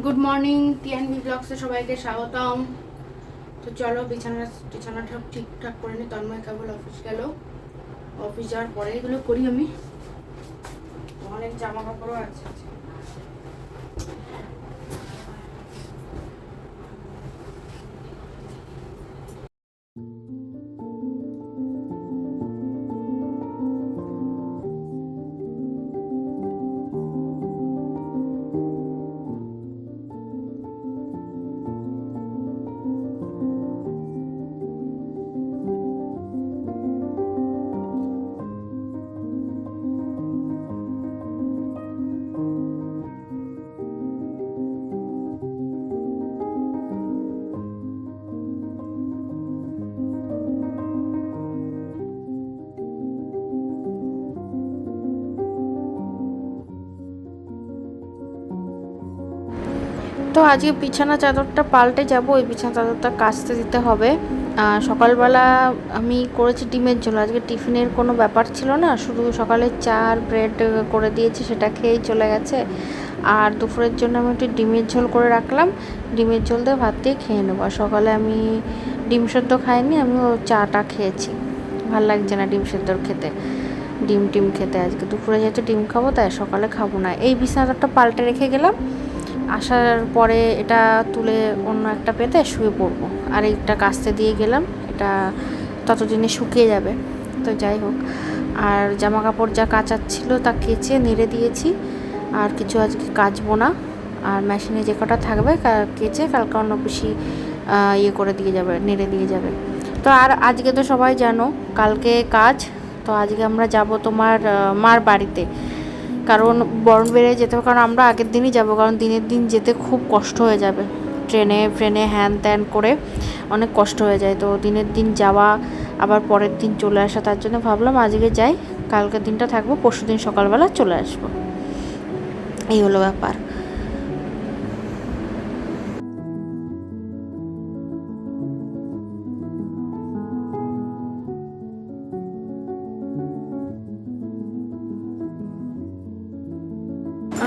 Good morning TNB ব্লগসে সবাইকে স্বাগতম। তো চলো, বিছানা বিছানাটা ঠিকঠাক করে নি, তন্ময় কেবল অফিস গেল। অফিস যাওয়ার পরে এগুলো করি আমি। অনেক জামা কাপড়ও আছে। তো আজকে বিছানা চাদরটা পাল্টে যাব, ওই বিছানা চাদরটা কাচতে দিতে হবে। সকালবেলা আমি করেছি ডিমের ঝোল, আজকে টিফিনের কোনো ব্যাপার ছিল না, শুধু সকালে চা আর ব্রেড করে দিয়েছি, সেটা খেয়েই চলে গেছে। আর দুপুরের জন্য আমি একটু ডিমের ঝোল করে রাখলাম, ডিমের ঝোল দিয়ে ভাত দিয়ে খেয়ে নেব। আর সকালে আমি ডিম সেদ্ধ খাইনি, আমি ও চাটা খেয়েছি। ভালো লাগছে না ডিম সেদ্ধর খেতে, ডিম টিম খেতে। আজকে দুপুরে যেহেতু ডিম খাব, তাই সকালে খাব না। এই বিছানাটা পাল্টে রেখে গেলাম আসার পরে এটা তুলে অন্য একটা পেতে শুয়ে পড়ব। আর এইটা কাচতে দিয়ে গেলাম, এটা ততদিনে শুকিয়ে যাবে, তো যাই হোক। আর জামা কাপড় যা কাচার ছিল তা কেচে নেড়ে দিয়েছি, আর কিছু আজকে কাচবো না। আর মেশিনে যে কটা থাকবে কেচে কালকে অন্য বেশি ইয়ে করে দিয়ে যাবে, নেড়ে দিয়ে যাবে। তো আর আজকে তো সবাই জানো, কালকে কাজ, তো আজকে আমরা যাব তোমার মার বাড়িতে। কারণ বরণ বেড়ে যেতে হবে, কারণ আমরা আগের দিনই যাব, কারণ দিনের দিন যেতে খুব কষ্ট হয়ে যাবে। ট্রেনে, ফ্রেনে হ্যান ত্যান করে অনেক কষ্ট হয়ে যায়। তো দিনের দিন যাওয়া, আবার পরের দিন চলে আসা, তার জন্য ভাবলাম আজকে যাই, কালকের দিনটা থাকব পরশু দিন সকালবেলা চলে আসব। এই হলো ব্যাপার।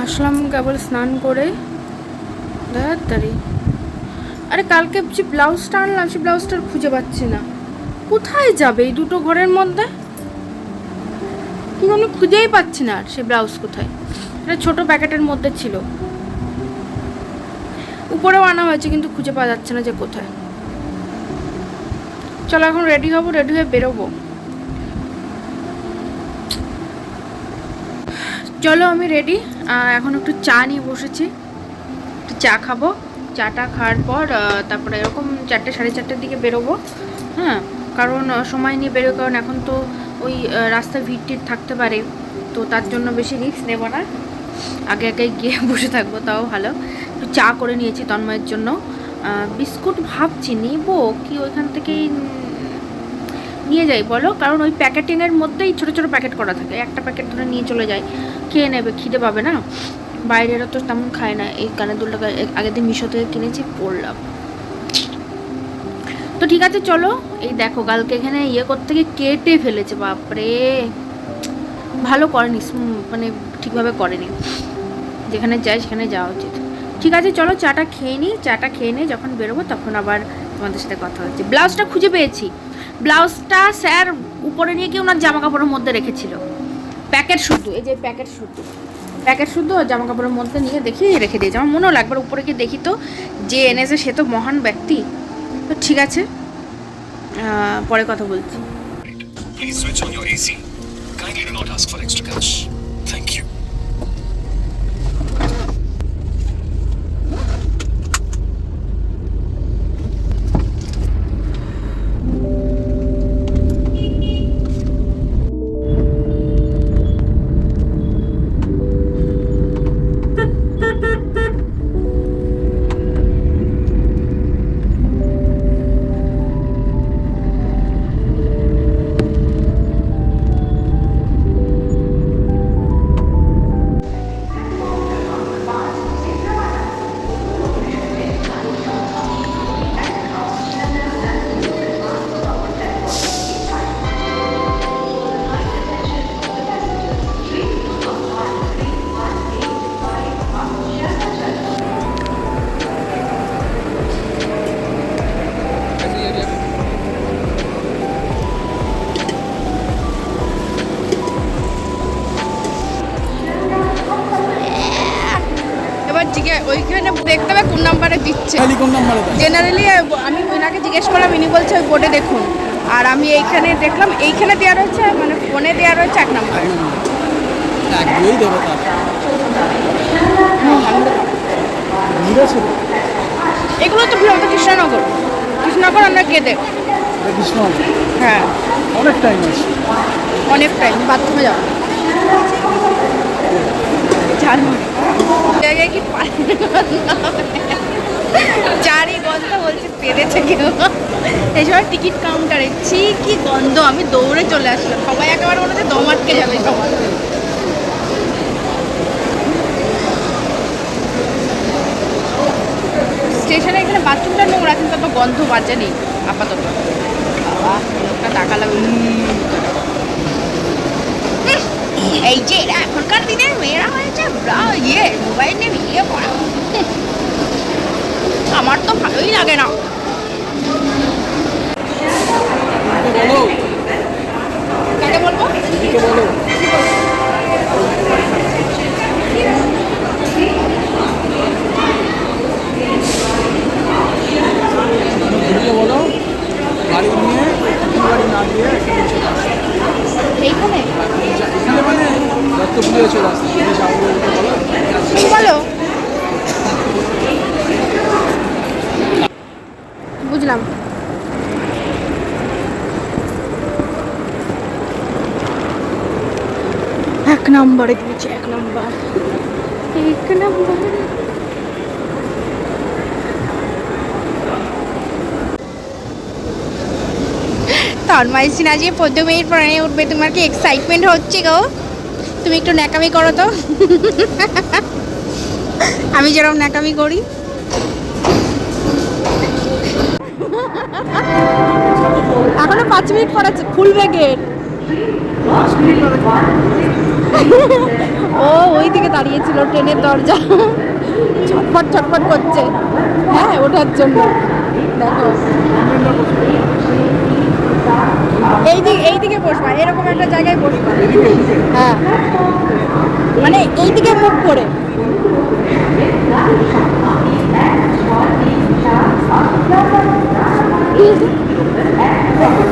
আসলাম কেবল স্নান করে। তাড়াতাড়ি আরে কালকে যে ব্লাউজটা আনলাম সেই ব্লাউজটা খুঁজে পাচ্ছি না। কোথায় যাবে এই দুটো ঘরের মধ্যে? আমি খুঁজেই পাচ্ছি না আর সে ব্লাউজ কোথায়। এটা ছোট প্যাকেটের মধ্যে ছিল। উপরেও আনা হয়েছে, কিন্তু খুঁজে পাওয়া যাচ্ছে না যে কোথায়। চলো এখন রেডি হব রেডি হয়ে বেরোবো। চলো আমি রেডি এখন একটু চা নিয়ে বসেছি। একটু চা খাব। চাটা খাওয়ার পর তারপরে এরকম চারটে সাড়ে চারটের দিকে বেরোবো। হ্যাঁ কারণ সময় নিয়ে বেরো কারণ এখন তো ওই আহ, রাস্তায় ভিড় থাকতে পারে। তো তার জন্য বেশি রিস্ক নেব না। আগে আগে গিয়ে বসে থাকব তাও ভালো। একটু চা করে নিয়েছি তন্ময়ের জন্য। বিস্কুট ভাবছি নিব কি ওইখান থেকেই নিয়ে যাই, বলো? কারণ ওই প্যাকেটিংয়ের মধ্যেই ছোটো ছোটো প্যাকেট করা থাকে। একটা প্যাকেট ধরে নিয়ে চলে যায়। খেয়ে নেবে? খিদে পাবে না? বাইরেরও তো তেমন খায় না। এই কানের দুলটা আগের দিন মিশো থেকে কিনেছি পড়লাম তো ঠিক আছে, চলো। এই দেখো, কালকে এখানে ইয়ে করতে গিয়ে কেটে ফেলেছে, বাপরে। ভালো করেনি মানে ঠিকভাবে করেনি। যেখানে যাই সেখানে যাওয়া উচিত। ঠিক আছে, চলো, চাটা খেয়ে নিই। চাটা খেয়ে নিয়ে যখন বেরোবো তখন আবার তোমাদের সাথে কথা হচ্ছে। ব্লাউজটা খুঁজে পেয়েছি। ব্লাউজটা স্যার উপরে নিয়ে কি ওনার জামা কাপড়ের মধ্যে রেখেছিল। প্যাকেট শুদ্ধ এই যে প্যাকেট শুদ্ধ প্যাকেট শুদ্ধ জামা কাপড়ের মধ্যে নিয়ে দেখি, রেখে দিয়েছে। আমার মনেও লাগবে উপরে গিয়ে দেখি তো, যে এনেছে সে তো মহান ব্যক্তি। তো ঠিক আছে পরে কথা বলছি। Please switch on your AC. Kindly do not ask for extra cash. Thank you. ওইখানে দেখতে হবে কোন নাম্বারে দিচ্ছে। খালি কোন নাম্বারে জেনারেলি আমি ওনাকে জিজ্ঞেস করলাম ইনি বলছে ওই বোর্ডে দেখুন। আর আমি এইখানে দেখলাম এইখানে দেওয়া রয়েছে মানে ফোনে দেওয়া রয়েছে এক নাম্বার। এক দুই দেবে এগুলো তো ভিড় তো কৃষ্ণনগর। কৃষ্ণনগর আমরা কেঁদে হ্যাঁ। অনেক টাইম আছে। অনেক টাইম বাথরুমে যাও ঝালমুড়ি। চারি গন্ধ বলছে, পেরেছে কেউ? এই সময় টিকিট কাউন্টারে, ছি, কি গন্ধ, আমি দৌড়ে চলে আসলাম। সবাই একেবারে মনে হচ্ছে দম যাবে স্টেশনে এখানে বাথরুমটা নোংরা, কিন্তু তো গন্ধ বাজে নেই, আপাতত। বাবা, লোকটা টাকা লাগবে এই যে, এরা এখনকার দিনের মেয়েরা হয়েছে ব্রা ইয়ে মোবাইল নিয়ে ইয়ে করা হুম। আমার তো ভালোই লাগে না বলো কাকে বলব দিদিকে বলো দিদিকে বলো গাড়ি নিয়ে গাড়ি না দিয়ে এখানে চলে আসো এইখানে? বলো তুমি বলো বুঝলাম। এক নম্বরে দিয়েছে, এক নম্বর। এক নম্বর। তন্ময় সিনহা যে পদ্ম মিনিট পরে উঠবে, তোমার কি এক্সাইটমেন্ট হচ্ছে গো? তুমি একটু ন্যাকামি করো তো। আমি যেরকম ন্যাকামি করি এখনও পাঁচ মিনিট পর আছে, খুলবে গেট ও ওই দিকে দাঁড়িয়েছিল ট্রেনের দরজা। ছটফট ছটফট করছে। হ্যাঁ ওঠার জন্য। দেখো। এই দিকে এই দিকে বসবা, এরকম একটা জায়গায় বসবা। হ্যাঁ। মানে এই দিকে মুখ করে।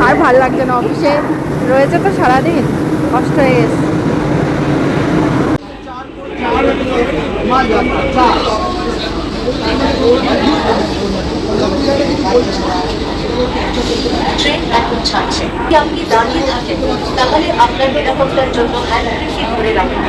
আর ভালো লাগছে না, অফিসে রয়েছে তো সারাদিন, কষ্ট হয়ে গেছে। আপনি দাঁড়িয়ে তাহলে জন্য ধরে রাখুন।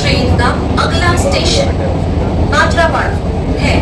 ट्रेन का अगला स्टेशन मात्रावाड़ा है।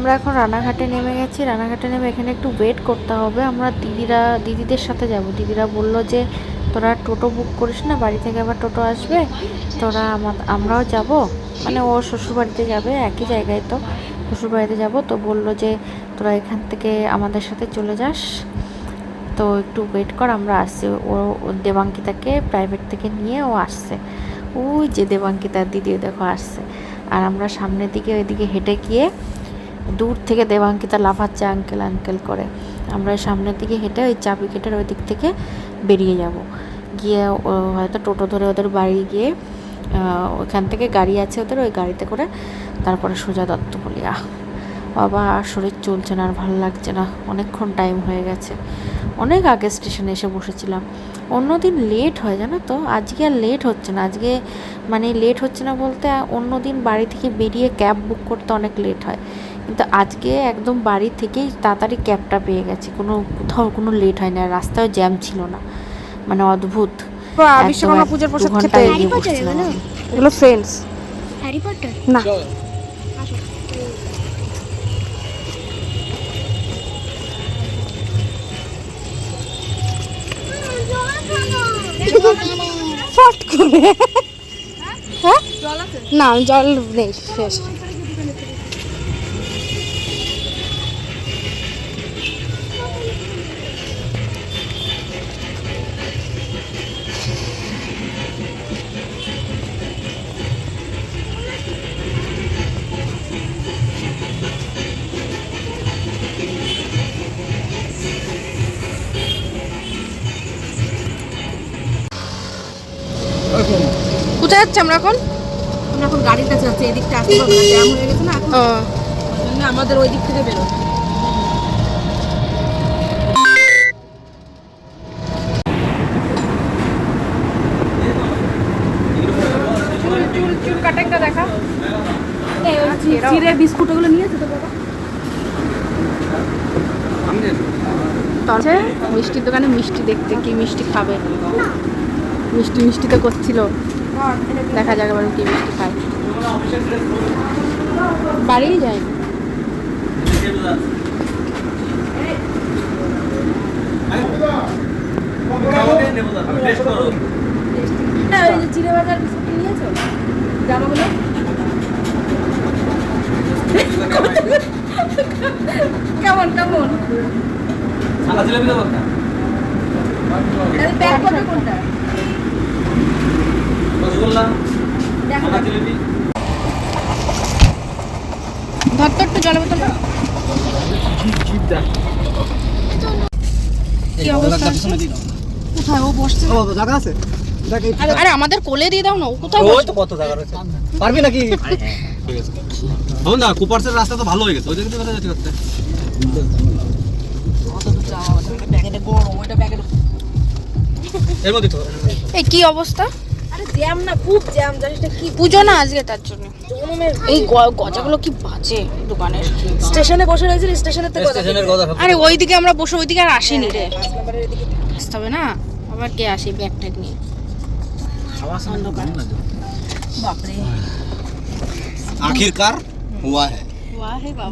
আমরা এখন রানাঘাটে নেমে গেছি। রানাঘাটে নেমে এখানে একটু ওয়েট করতে হবে। আমরা দিদিরা, দিদিদের সাথে যাব। দিদিরা বলল যে, তোরা টোটো বুক করিস না, বাড়ি থেকে আবার টোটো আসবে। তোরা আমা- আমরাও যাব। মানে ও শ্বশুরবাড়িতে যাবে, একই জায়গায় তো। শ্বশুরবাড়িতে যাব। তো বলল যে, তোরা এখান থেকে আমাদের সাথে চলে যাস। তো একটু ওয়েট কর, আমরা আসছি। ও দেবাঙ্কিতাকে প্রাইভেট থেকে নিয়ে ও আসছে। ওই যে দেবাঙ্কিতার দিদিও দেখো আসছে। আর আমরা সামনের দিকে, ওইদিকে হেঁটে গিয়ে দূর থেকে দেবাঙ্কিতা লাফাচ্ছে আঙ্কেল আঙ্কেল করে। আমরা সামনের দিকে হেঁটে ওই চাবি গেটের ওই দিক থেকে বেরিয়ে যাব। গিয়ে হয়তো টোটো ধরে ওদের বাড়ি গিয়ে ওখান থেকে গাড়ি আছে ওদের, ওই গাড়িতে করে তারপরে সোজা দত্তপলিয়া বাবা, আর শরীর চলছে না, আর ভালো লাগছে না। অনেকক্ষণ টাইম হয়ে গেছে। অনেক আগে স্টেশনে এসে বসেছিলাম। অন্যদিন লেট হয়, জানো তো? আজকে আর লেট হচ্ছে না। আজকে মানে লেট হচ্ছে না বলতে অন্য দিন বাড়ি থেকে বেরিয়ে ক্যাব বুক করতে অনেক লেট হয়। কিন্তু আজকে একদম বাড়ি থেকেই তাড়াতাড়ি ক্যাবটা পেয়ে গেছি। কোনো কোথাও কোনো লেট হয় না রাস্তায় জ্যাম ছিল না। মানে অদ্ভুত। বিশ্বকর্মা এক- প্রসাদ খেতে আমি। এগুলো? Friends Harry Potter? না। ফট করে। হ্যাঁ? না জল নেই শেষ। যাচ্ছি আমরা এখন? আমরা এখন গাড়ির কাছে যাচ্ছি এদিকটা আসতে পারব না জ্যাম হয়ে গেছে না এখন? জন্য আমাদের ওই দিক থেকে কাটিংটা দেখা। চিড়ে বিস্কুট ওগুলো নিয়েছে তো বাবা। আছে মিষ্টির দোকানে মিষ্টি দেখতে কি মিষ্টি খাবে? মিষ্টি মিষ্টি তো করছিল। দেখা যাক এবার কি মিষ্টি খায়। বাড়িই যায় হ্যাঁ ওই যে চিড়ে বাজার বিস্কুট নিয়েছো? জামাগুলো কেমন কেমন? প্যাক করবে কোনটা? দেখো একটু জলের বোতল কি অবস্থা কোথায়? ও বসছে। ও জায়গা আছে? আরে আরে আমাদের কোলে দিয়ে দাও না। ও কোথায় ওই তো কত জায়গা রয়েছে। পারবি নাকি? হবে না কুপারসের রাস্তা তো ভালো হয়ে গেছে। ওই দিকে তো যেতে করতে এর মধ্যে তো এই কি অবস্থা? জ্যাম না খুব জ্যাম জানিস কি পুজো না আজকে তার জন্য। এই গ- গজাগুলো কি বাজে দোকানের? স্টেশনে বসে রয়েছিল স্টেশনের থেকে স্টেশনের কথা আরে ওইদিকে আমরা বসে ওইদিকে আর আসিনি রে। আসতে হবে না? আবার কে আসি ব্যাগ ট্যাগ নিয়ে? বাপরে। আখিরকার হুয়া হ্যায়।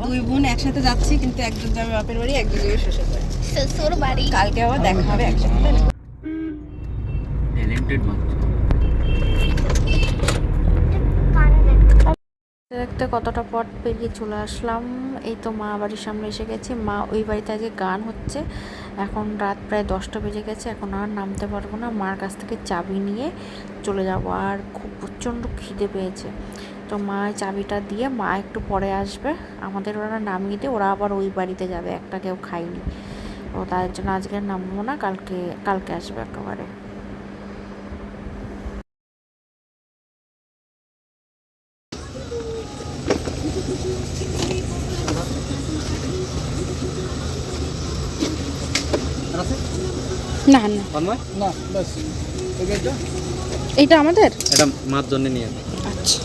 দুই বোন একসাথে যাচ্ছি কিন্তু একজন যাবে বাপের বাড়ি একজন যাবে শ্বশুর বাড়ি। শ্বশুর বাড়ি। কালকে আবার দেখা হবে একসাথে। ট্যালেন্টেড মানুষ। দেখতে কতটা পট পেরিয়ে চলে আসলাম। এই তো মা বাড়ির সামনে এসে গেছি। মা ওই বাড়িতে আজকে গান হচ্ছে। এখন রাত প্রায় দশটা বেজে গেছে। এখন আর নামতে পারব না। মার কাছ থেকে চাবি নিয়ে চলে যাব। আর খুব প্রচণ্ড খিদে পেয়েছে। তো মা চাবিটা দিয়ে মা একটু পরে আসবে। আমাদের ওরা নামিয়ে দিয়ে ওরা আবার ওই বাড়িতে যাবে। একটা কেউ খায়নি। তো তার জন্য আজকে নামবো না। কালকে কালকে আসবে একেবারে। না না। না বাস। এই এইটা আমাদের? এটা মার জন্য নিয়ে আচ্ছা।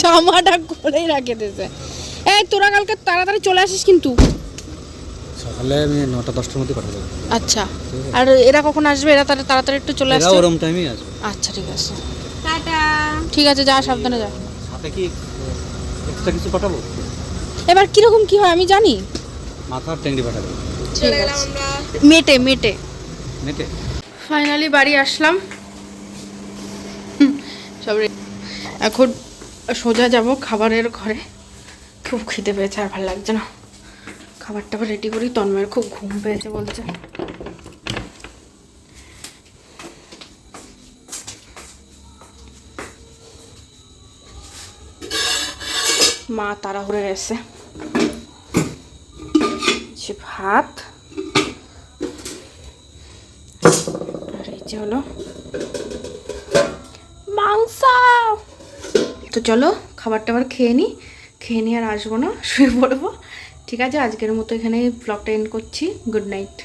জামাটা করেই রাখে দিয়েছে এই তোরা কালকে তাড়াতাড়ি চলে আসিস কিন্তু। সকালে আমি নটা দশটার মধ্যে পাঠাবো আচ্ছা। আর এরা কখন আসবে? এরা তাহলে তাড়াতাড়ি একটু চলে এরা আসছে? ওরম টাইমেই আসবে। আচ্ছা ঠিক আছে। ঠিক আছে যা সাবধানে যা। সাথে কি এক্সট্রা কিছু পাঠাবো? এবার কীরকম কি হয় আমি জানি। মাথার ট্যাংরি পাঠাবো। মেটে মেটে। নেটে ফাইনালি বাড়ি আসলাম। সব এখন সোজা যাব খাবারের ঘরে। খুব খিদে পেয়েছে আর ভালো লাগছে না। খাবার টাবার রেডি করি তন্ময়ের খুব ঘুম পেয়েছে বলছে। মা তাড়াহুড়ে সে ভাত। আর এই হলো মাংস। তো চলো খাবার টাবার খেয়ে নিই খেয়ে নিয়ে আর আসব না, শুয়ে পড়ব। ঠিক আছে, আজকের মতো এখানে ব্লগটা এন্ড করছি। Good night